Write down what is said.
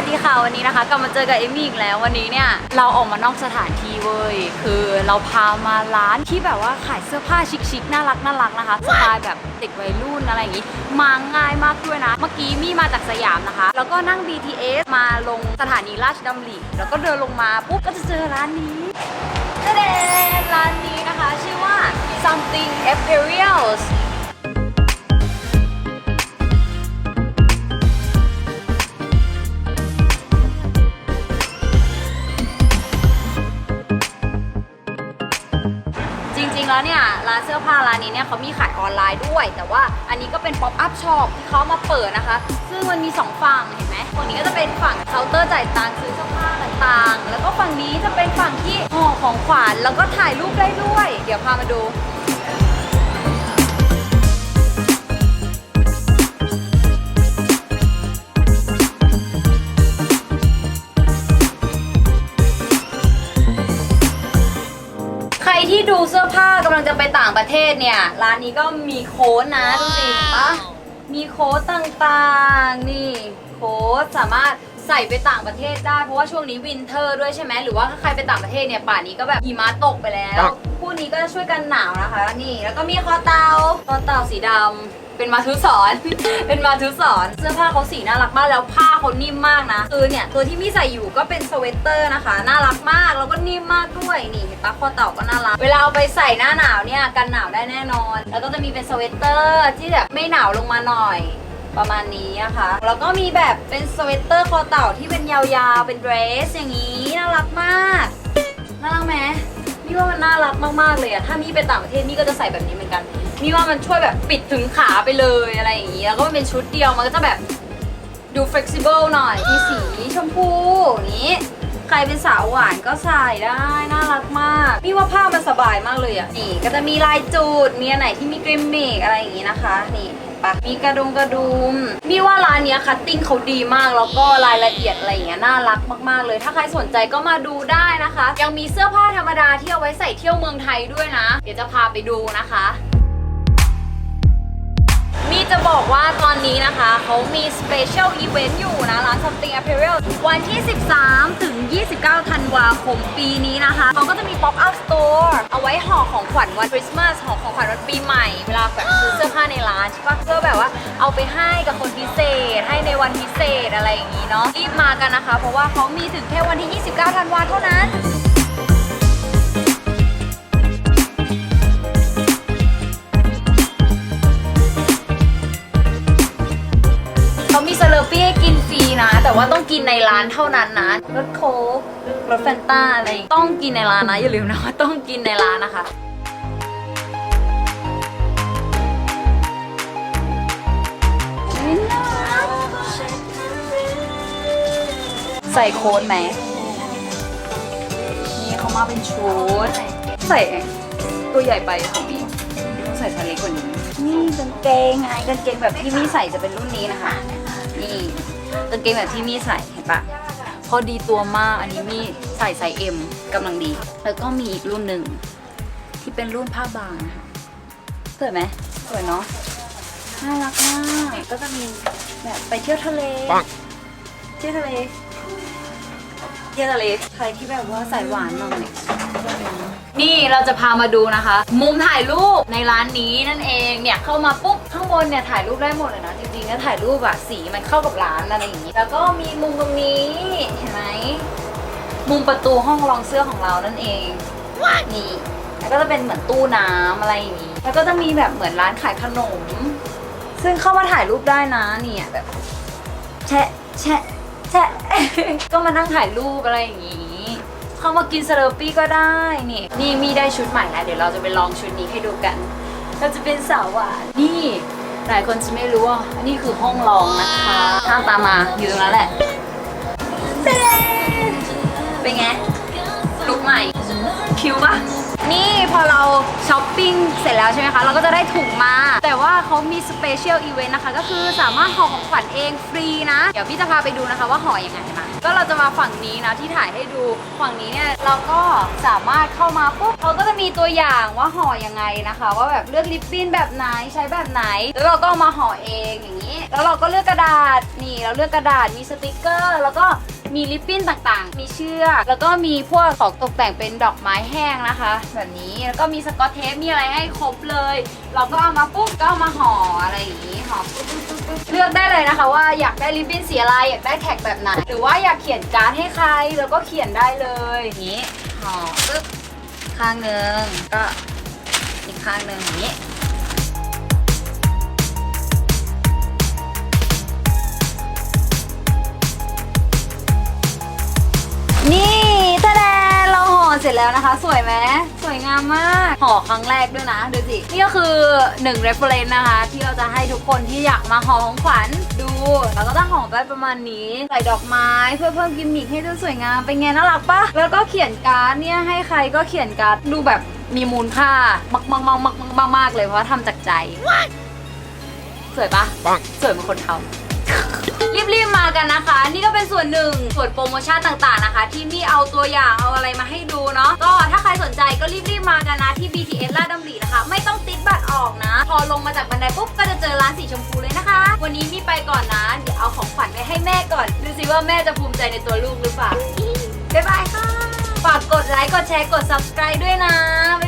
วัสดีค่ะวันนี้นะคะกลับมาเจอกับเอมี่อีกแล้ววันนี้เนี่ยเราออกมานอกสถานที่เว้ยคือเราพามาร้านที่แบบว่าขายเสื้อผ้าชิคๆน่ารักน่ารักนะคะสไตล์แบบเด็กวัยรุ่นอะไรอย่างงี้มาง่ายมากด้วยนะ เมื่อกี้มี่มาจากสยามนะคะ แล้วก็นั่ง BTS มาลงสถานีราชดำริแล้วก็เดินลงมาปุ๊บก็จะเจอร้านนี้เดนร้านนี้นะคะ ชื่อว่า something Imperials ร้านเสื้อผ้าร้านนี้เนี่ยเขามีขายออนไลน์ด้วย แต่ว่าอันนี้ก็เป็นป๊อปอัพช็อปที่เขามาเปิดนะคะ ซึ่งมันมี 2 ฝั่งเห็นไหมฝั่งนี้ก็จะเป็นฝั่งเคาน์เตอร์จ่ายตังค์ซื้อเสื้อผ้าต่างๆ แล้วก็ฝั่งนี้จะเป็นฝั่งที่ห่อของขวัญแล้วก็ถ่ายรูปได้ด้วย เดี๋ยวพามาดู ลังจะไปต่างประเทศเนี่ย ร้านนี้ก็มีโค้ดนะดูสิเห็นปะมีโค้ดต่างๆ นี่โค้ดสามารถใส่ไปต่างประเทศได้ เพราะว่าช่วงนี้วินเทอร์ด้วยใช่ไหมหรือว่าถ้าใครไปต่างประเทศเนี่ยป่านนี้ก็แบบหิมะตกไปแล้ว คู่นี้ก็จะช่วยกันหนาวนะคะ นี่แล้วก็มีคอเตาคอเตาสีดำ เป็นมาทุสอน เป็นมาทุสอน เสื้อผ้าเขาสีน่ารักมากแล้วผ้าเขานิ่มมากนะ คือเนี่ยตัวที่มี่ใส่อยู่ก็เป็นสเวตเตอร์นะคะ น่ารักมากแล้วก็นิ่มมากด้วยนี่เห็นปะคอเต่าก็น่ารัก เวลาเอาไปใส่หน้าหนาวเนี่ยกันหนาวได้แน่นอน แล้วก็จะมีเป็นสเวตเตอร์ที่แบบไม่หนาวลงมาหน่อยประมาณนี้นะคะ แล้วก็มีแบบเป็นสเวตเตอร์คอเต่าที่เป็นยาวๆ เป็นเดรสอย่างนี้น่ารักมาก น่ารักไหมนี่ว่ามันน่ารักมากๆเลยอะถ้ามี่ไปต่างประเทศนี่ก็จะใส่แบบนี้เหมือนกัน นี่ว่ามันช่วยแบบปิดถึงขาไปเลยอะไรอย่างนี้ แล้วก็มันเป็นชุดเดียวมันก็จะแบบดู flexible หน่อย มีสีชมพูอย่างนี้ ใครเป็นสาวหวานก็ใส่ได้ น่ารักมาก นี่ว่าผ้ามันสบายมากเลยอะ นี่ก็จะมีลายจูดมีอันไหนที่มีกริมมิกอะไรอย่างนี้นะคะ นี่ปะมีกระดุมกระดุมมี่ว่าร้านเนี้ยคัตติ้งเขาดีมากแล้วก็รายละเอียดอะไรอย่างเงี้ยน่ารักมากๆเลย ถ้าใครสนใจก็มาดูได้นะคะ ยังมีเสื้อผ้าธรรมดาที่เอาไว้ใส่เที่ยวเมืองไทยด้วยนะ เดี๋ยวจะพาไปดูนะคะ มีจะบอกว่าตอนนี้นะคะเขามีสเปเชียลอีเวนต์อยู่นะร้าน Something Apparel วันที่ 13 ถึง 29 ธันวาคมปีนี้นะคะเขาก็จะมี Pop Up Store เอาไว้ห่อของขวัญวันคริสต์มาสห่อของขวัญวันปีใหม่ เวลาแบบซื้อเสื้อผ้าในร้านใช่ปะเพื่อแบบว่าเอาไปให้กับคนพิเศษ ให้ในวันพิเศษอะไรอย่างนี้เนาะรีบมากันนะคะ เพราะว่าเขามีถึงแค่วันที่ 29 ธันวาเท่านั้น กินในร้านเท่านั้นนะรสโค้กรสแฟนต้าอะไรต้องกินในร้านนะ อย่าลืมนะว่าต้องกินในร้านนะคะใส่โค้ดไหมนี่เขามาเป็นชุดใส่ตัวใหญ่ไปของมีต้องใส่ไซส์เล็กกว่านี้ นี่กางเกงไงกางเกงแบบที่มี่ใส่จะเป็นรุ่นนี้นะคะ นี่ กางเกงแบบที่มี่ใส่เห็นปะพอดีตัวมากอันนี้มี่ใส่ไซส์เอ็มกำลังดี แล้วก็มีอีกรุ่นหนึ่งที่เป็นรุ่นผ้าบางนะคะสวยไหมสวยเนาะน่ารักมากก็จะมีแบบไปเที่ยวทะเลเที่ยวทะเลเที่ยวทะเลใครที่แบบว่าใส่หวานหน่อย นี่เราจะพามาดูนะคะ มุมถ่ายรูปในร้านนี้นั่นเองเนี่ยเข้ามาปุ๊บข้างบนเนี่ยถ่ายรูปได้หมดเลยนะจริงๆเนี่ยถ่ายรูปอะสีมันเข้ากับร้านอะไรอย่างนี้ แล้วก็มีมุมตรงนี้เห็นไหมมุมประตูห้องรองเสื้อของเรานั่นเองนี่แล้วก็จะเป็นเหมือนตู้น้ำอะไรอย่างนี้ แล้วก็จะมีแบบเหมือนร้านขายขนม ซึ่งเข้ามาถ่ายรูปได้นะเนี่ยแบบแชะแชะแชะก็มานั่งถ่ายรูปอะไรอย่างนี้ เข้ามากินสเลอปี้ก็ได้นี่นี่มีได้ชุดใหม่แล้วเดี๋ยวเราจะไปลองชุดนี้ให้ดูกัน เราจะเป็นสาวหวานนี่หลายคนจะไม่รู้ว่านี่คือห้องรองนะคะทางตามมาอยู่ตรงนั้นแหละเป็นไงลุกใหม่ คิวปะนี่พอเราช้อปปิ้งเสร็จแล้วใช่ไหมคะ เราก็จะได้ถุงมา แต่ว่าเขามีสเปเชียลอีเวนต์นะคะ ก็คือสามารถห่อของขวัญเองฟรีนะ เดี๋ยวพี่จะพาไปดูนะคะว่าห่อยังไงมาก็เราจะมาฝั่งนี้นะที่ถ่ายให้ดูฝั่งนี้เนี่ยเราก็สามารถเข้ามาปุ๊บเขาก็จะมีตัวอย่างว่าห่อยังไงนะคะ ว่าแบบเลือกลิปบิ้นแบบไหนใช้แบบไหน แล้วเราก็มาห่อเองอย่างนี้ แล้วเราก็เลือกกระดาษนี่เราเลือกกระดาษมีสติกเกอร์ แล้วก็ มีลิปบิ้นต่างๆ มีเชือกแล้วก็มีพวกของตกแต่งเป็นดอกไม้แห้งนะคะ แบบนี้แล้วก็มีสกอตเทปมีอะไรให้ครบเลย เราก็เอามาปุ๊บก็เอามาห่ออะไรอย่างนี้ห่อปุ๊บปุ๊บปุ๊บปุ๊บเลือกได้เลยนะคะ ว่าอยากได้ลิปบิ้นสีอะไรอยากได้แท็กแบบไหนหรือว่าอยากเขียนการ์ดให้ใครแล้วก็เขียนได้เลยนี้ห่อปุ๊บข้างหนึ่งก็อีกข้างหนึ่งอย่างนี้ แล้วนะคะ สวยไหมสวยงามมากห่อครั้งแรกด้วยนะดูสิ นี่ก็คือหนึ่ง reference นะคะ ที่เราจะให้ทุกคนที่อยากมาห่อของขวัญดูเราก็ต้องห่อไปประมาณนี้ใส่ดอกไม้เพื่อเพิ่มกิมมิคให้ดูสวยงามเป็นไงน่ารักปะแล้วก็เขียนการ์ดเนี่ยให้ใครก็เขียนการ์ดดูแบบมีมูลค่ามากมากมากมากมากมากเลยเพราะว่าทำจากใจ สวยปะปังสวยเหมือนคนทำ รีบๆมากันนะคะ นี่ก็เป็นส่วนหนึ่งส่วนโปรโมชั่นต่างๆนะคะ ที่มี่เอาตัวอย่างเอาอะไรมาให้ดูเนาะก็ถ้าใครสนใจก็รีบๆมากันนะที่ BTS ลาดดำรินะคะ ไม่ต้องติ๊กบัตรออกนะ พอลงมาจากบันไดปุ๊บก็จะเจอร้านสีชมพูเลยนะคะ วันนี้มี่ไปก่อนนะ เดี๋ยวเอาของขวัญไปให้แม่ก่อนดูสิว่าแม่จะภูมิใจในตัวลูกหรือเปล่าบ๊ายบายค่ะฝากกดไลค์กดแชร์กด subscribe ด้วยนะบ๊าย